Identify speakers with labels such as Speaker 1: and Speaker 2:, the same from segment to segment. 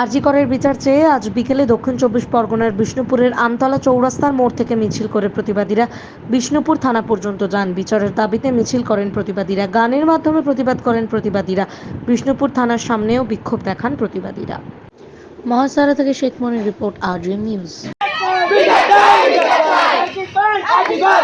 Speaker 1: আরজিকরের বিচার চেয়ে আজ বিকেলে দক্ষিণ চব্বিশ পরগনার বিষ্ণুপুরের আমতলা চৌরাস্তার মোড় থেকে মিছিল করে প্রতিবাদীরা বিষ্ণুপুর থানা পর্যন্ত যান। বিচারের দাবিতে মিছিল করেন প্রতিবাদীরা। গানের মাধ্যমে প্রতিবাদ করেন প্রতিবাদীরা। বিষ্ণুপুর থানার সামনেও বিক্ষোভ দেখান প্রতিবাদীরা। মহাসারা থেকে Sheikh Monir report RGM news.
Speaker 2: তোমার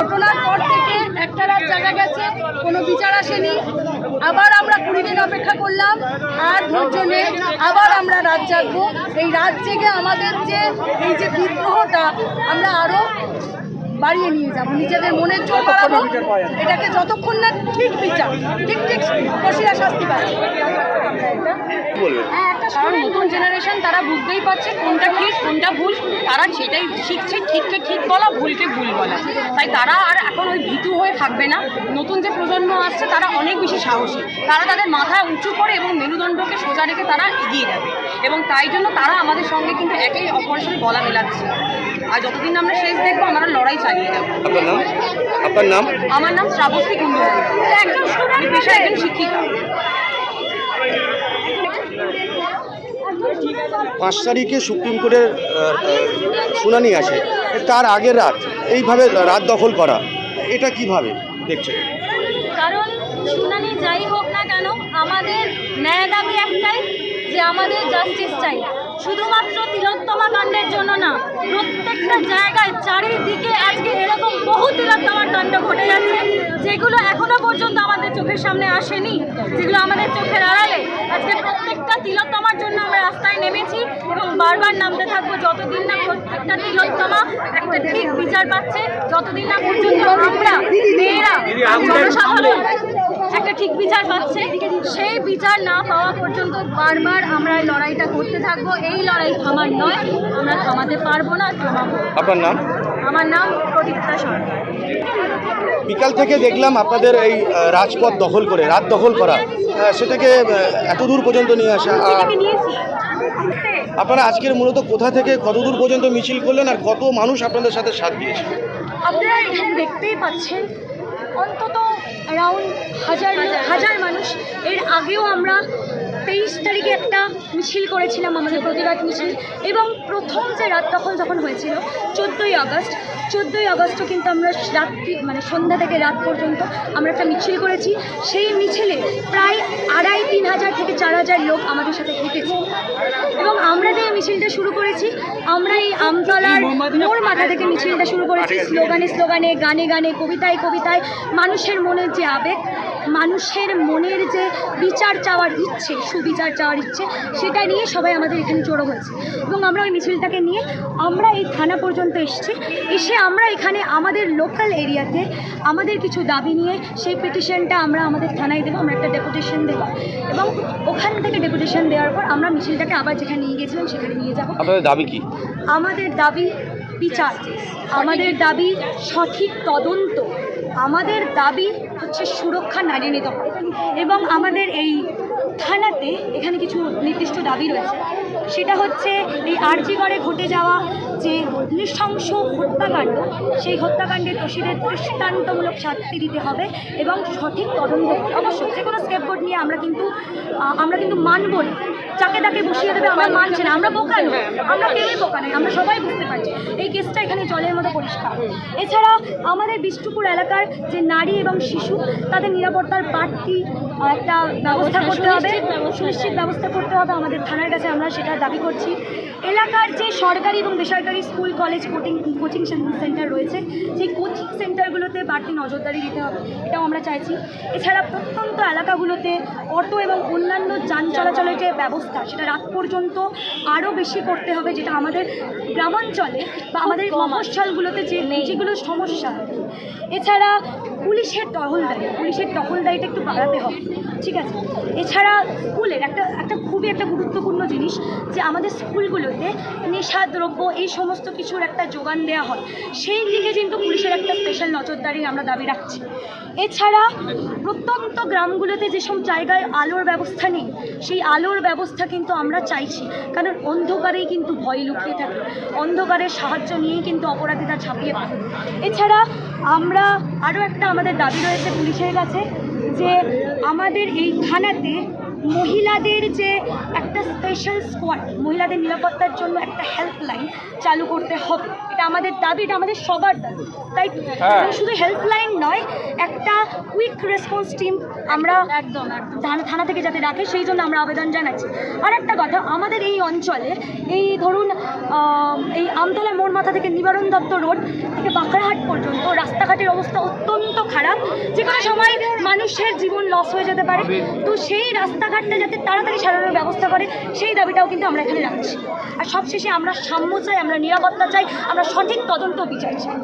Speaker 3: ঘটনার পর থেকে একটা রাত জানা গেছে, কোনো বিচার আসেনি। আবার আমরা কুড়ি দিন অপেক্ষা করলাম, আর ধৈর্য নেই। আবার আমরা রাত জাগবো। এই রাত জেগে আমাদের যে, এই যে বিদ্রোহটা, আমরা আরও বাড়িয়ে নিয়ে যাব নিজেদের মনের জোর বাড়াবো এটাকে যতক্ষণ না ঠিক বিচার ঠিক ঠিক দোষীরা শাস্তি পায়
Speaker 2: কি বলবেন
Speaker 3: হ্যাঁ একটা
Speaker 4: কারণ নতুন জেনারেশন তারা বুঝতেই পারছে কোনটা ঠিক কোনটা ভুল। তারা সেটাই শিখছে ঠিককে ঠিক বলা ভুলকে ভুল বলা। তাই তারা আর এখন ওই ভীতু হয়ে থাকবে না। নতুন যে প্রজন্ম আসছে তারা অনেক বেশি সাহসী। তারা তাদের মাথা উঁচু করে এবং মেরুদণ্ডকে সোজা রেখে তারা এগিয়ে যাবে। এবং তাই জন্য তারা আমাদের সঙ্গে কিন্তু একে অপরের সাথে গলা মেলাচ্ছে। আর যতদিন আমরা শেষ দেখব আমরা লড়াই চালিয়ে যাব।
Speaker 2: আপনার নাম? আপনার নাম?
Speaker 4: আমার নাম শ্রাবস্তী কুণ্ডু। একজন স্টুডেন্ট একজন শিক্ষিকা।
Speaker 5: পাঁচ তারিখে সুপ্রিম কোর্টের শুনানি আছে। তার আগের রাত, এইভাবে রাত দখল করা, এটা কীভাবে দেখছে
Speaker 3: কারণ শুনানি যাই হোক না কেন, আমাদের ন্যায় দাবি একটাই যে আমাদের জাস্টিস চাই। শুধুমাত্র তিলোত্তমা কাণ্ডের জন্য না প্রত্যেকটা জায়গায় চারিদিকে আজকে এরকম বহু তিলোত্তমার কাণ্ড ঘটে যাচ্ছে যেগুলো এখনও পর্যন্ত আমাদের চোখের সামনে আসেনি যেগুলো আমাদের চোখের আড়ালে। আজকে প্রত্যেকটা তিলোত্তমার জন্য আমরা রাস্তায় নেমেছি এবং বারবার নামতে থাকব যতদিন না প্রত্যেকটা তিলোত্তমা একটা ঠিক বিচার পাচ্ছে যতদিন না পর্যন্ত আমরা মেয়েরা জনসাধারণ একটা ঠিক বিচার পাচ্ছে। সেই বিচার না পাওয়া পর্যন্ত বারবার আমরা লড়াইটা করতে থাকব। এই লড়াই থামার নয় আমরা থামাতে পারব না থামাবো।
Speaker 5: আপনার নাম?
Speaker 3: আমার নাম প্রদীপ্তা সরকার।
Speaker 5: বিকাল থেকে দেখলাম আপনাদের এই রাজপথ দখল করে রাত দখল করা। সেটাকে এত দূর পর্যন্ত নিয়ে আসা। আর আপনারা আজকের মূলত কোথা থেকে কত দূর পর্যন্ত মিছিল করলেন আর কত মানুষ আপনাদের সাথে সাথ দিয়েছে?
Speaker 3: আপনারা এখানে দেখতেই পাচ্ছেন অন্তত অ্যারাউন্ড হাজার হাজার মানুষ। এর আগেও আমরা তেইশ তারিখে একটা মিছিল করেছিলাম আমাদের প্রতিবাদ মিছিল এবং প্রথম যে রাত দখল যখন হয়েছিল চোদ্দোই আগস্ট চোদ্দোই আগস্টও কিন্তু আমরা রাত্রি মানে সন্ধ্যা থেকে রাত পর্যন্ত আমরা একটা মিছিল করেছি। সেই মিছিলে প্রায় আড়াই তিন হাজার থেকে চার হাজার লোক আমাদের সাথে হেঁটেছে। এবং আমরা যে মিছিলটা শুরু করেছি আমরা এই আমতলার মোর মাথা থেকে মিছিলটা শুরু করেছি। স্লোগানে স্লোগানে গানে গানে কবিতায় কবিতায় মানুষের মনের যে আবেগ মানুষের মনের যে বিচার চাওয়ার ইচ্ছে সুবিচার চাওয়ার ইচ্ছে সেটা নিয়ে সবাই আমাদের এখানে জড়ো হয়েছে। এবং আমরা ওই মিছিলটাকে নিয়ে আমরা এই থানা পর্যন্ত এসেছি। এসে আমরা এখানে আমাদের লোকাল এরিয়াতে আমাদের কিছু দাবি নিয়ে সেই পিটিশনটা আমরা আমাদের থানায় দেবো আমরা একটা ডেপুটেশন দেবো। এবং ওখান থেকে ডেপুটেশন দেওয়ার পর আমরা মিছিলটাকে আবার যেখানে নিয়ে গেছিলাম সেখানে নিয়ে যাব।
Speaker 5: আপনাদের দাবি কি?
Speaker 3: আমাদের দাবি বিচার। আমাদের দাবি সঠিক তদন্ত। আমাদের দাবি হচ্ছে সুরক্ষা নারী নিরাপত্তা এবং আমাদের এই থানাতে এখানে কিছু নির্দিষ্ট দাবি রয়েছে। সেটা হচ্ছে এই আর্জিগড়ে ঘটে যাওয়া যে নৃশংস হত্যাকাণ্ড, সেই হত্যাকাণ্ডের দোষীদের দৃষ্টান্তমূলক শাস্তি দিতে হবে এবং সঠিক তদন্ত। অবশ্যই যে কোনো স্কেপবোর্ড নিয়ে আমরা কিন্তু আমরা কিন্তু মানব না। যাকে তাকে বসিয়ে দেবে আমরা মানছি না। আমরা বোকা নই। আমরা কেউই বোকা নই। আমরা সবাই বুঝতে পারছি। এই কেসটা এখানে জলের মতো পরিষ্কার। এছাড়া আমাদের বিষ্ণুপুর এলাকার যে নারী এবং শিশু তাদের নিরাপত্তার বাড়তি একটা ব্যবস্থা করতে হবে। সুনিশ্চিত ব্যবস্থা করতে হবে আমাদের থানার কাছে। আমরা সেটা দাবি করছি। এলাকার যে সরকারি এবং বেসরকারি school college coaching coaching centre রয়েছে সেই কোচিং সেন্টারগুলোতে বাড়তি নজরদারি দিতে হবে। এটাও আমরা চাইছি। এছাড়া প্রত্যন্ত এলাকাগুলোতে অটো এবং অন্যান্য যান চলাচলের যে ব্যবস্থা সেটা রাত পর্যন্ত আরও বেশি করতে হবে যেটা আমাদের গ্রামাঞ্চলে বা আমাদের মফস্বলগুলোতে যে যেগুলো সমস্যা। এছাড়া পুলিশের টহলদারি পুলিশের টহলদারিটা একটু বাড়াতে হবে। ঠিক আছে? এছাড়া স্কুলের একটা একটা খুবই একটা গুরুত্বপূর্ণ জিনিস যে আমাদের স্কুলগুলোতে নেশাদ্রব্য এই সমস্ত কিছুর একটা যোগান দেওয়া হয়। সেই দিকে কিন্তু পুলিশের একটা স্পেশাল নজরদারি আমরা দাবি রাখছি। এছাড়া প্রত্যন্ত গ্রামগুলোতে যেসব জায়গায় আলোর ব্যবস্থা নেই, সেই আলোর ব্যবস্থা কিন্তু আমরা চাইছি। কারণ অন্ধকারেই কিন্তু ভয় লুকিয়ে থাকে। অন্ধকারের সাহায্য নিয়েই কিন্তু অপরাধীরা ঝাঁপিয়ে পড়ে। এছাড়া আমরা আরও একটা আমাদের দাবি রয়েছে পুলিশের কাছে। যে আমাদের এই থানাতে মহিলাদের যে একটা স্পেশাল স্কোয়াড মহিলাদের নিরাপত্তার জন্য একটা হেল্পলাইন চালু করতে হবে। এটা আমাদের দাবি এটা আমাদের সবার দাবি। তাই মানে শুধু হেল্পলাইন নয় একটা কুইক রেসপন্স টিম আমরা একদম থানা থানা থেকে যাতে রাখে সেই জন্য আমরা আবেদন জানাচ্ছি। আর একটা কথা আমাদের এই অঞ্চলে এই ধরুন এই আমতলা মোড় মাথা থেকে নিবারণ দত্ত রোড থেকে বাঁকড়াহাট পর্যন্ত রাস্তাঘাটের অবস্থা অত্যন্ত খারাপ। যে কোনো সময় মানুষের জীবন লস হয়ে যেতে পারে। তো সেই রাস্তাঘাটটা যাতে তাড়াতাড়ি সারানোর ব্যবস্থা করে, সেই দাবিটাও কিন্তু আমরা এখানে রাখছি। আর সবশেষে আমরা সাম্য চাই, আমরা নিরাপত্তা চাই, আমরা সঠিক তদন্ত বিচার চাই।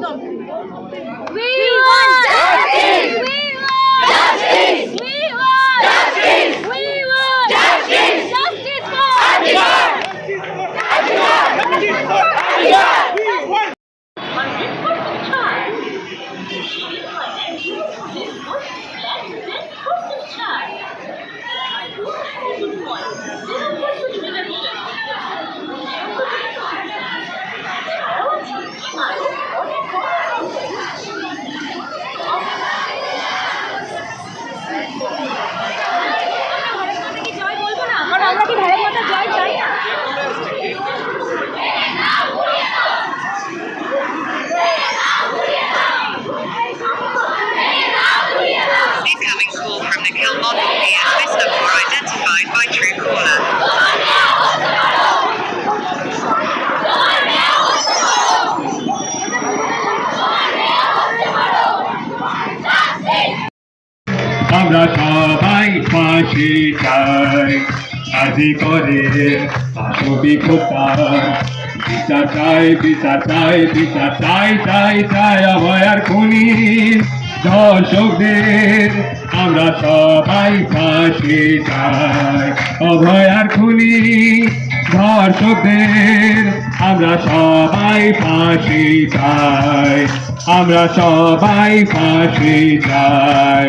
Speaker 6: চাই আজি করে আসবি খোপার বিচার চাই বিচার চাই বিচার চাই চাই চাই অভয়ার খুনি। দর্শকদের আমরা সবাই ফাঁসি চাই। অভয়ার খুনি ধর্ষকদের আমরা সবাই ফাঁসি চাই। আমরা সবাই ফাঁসি চাই।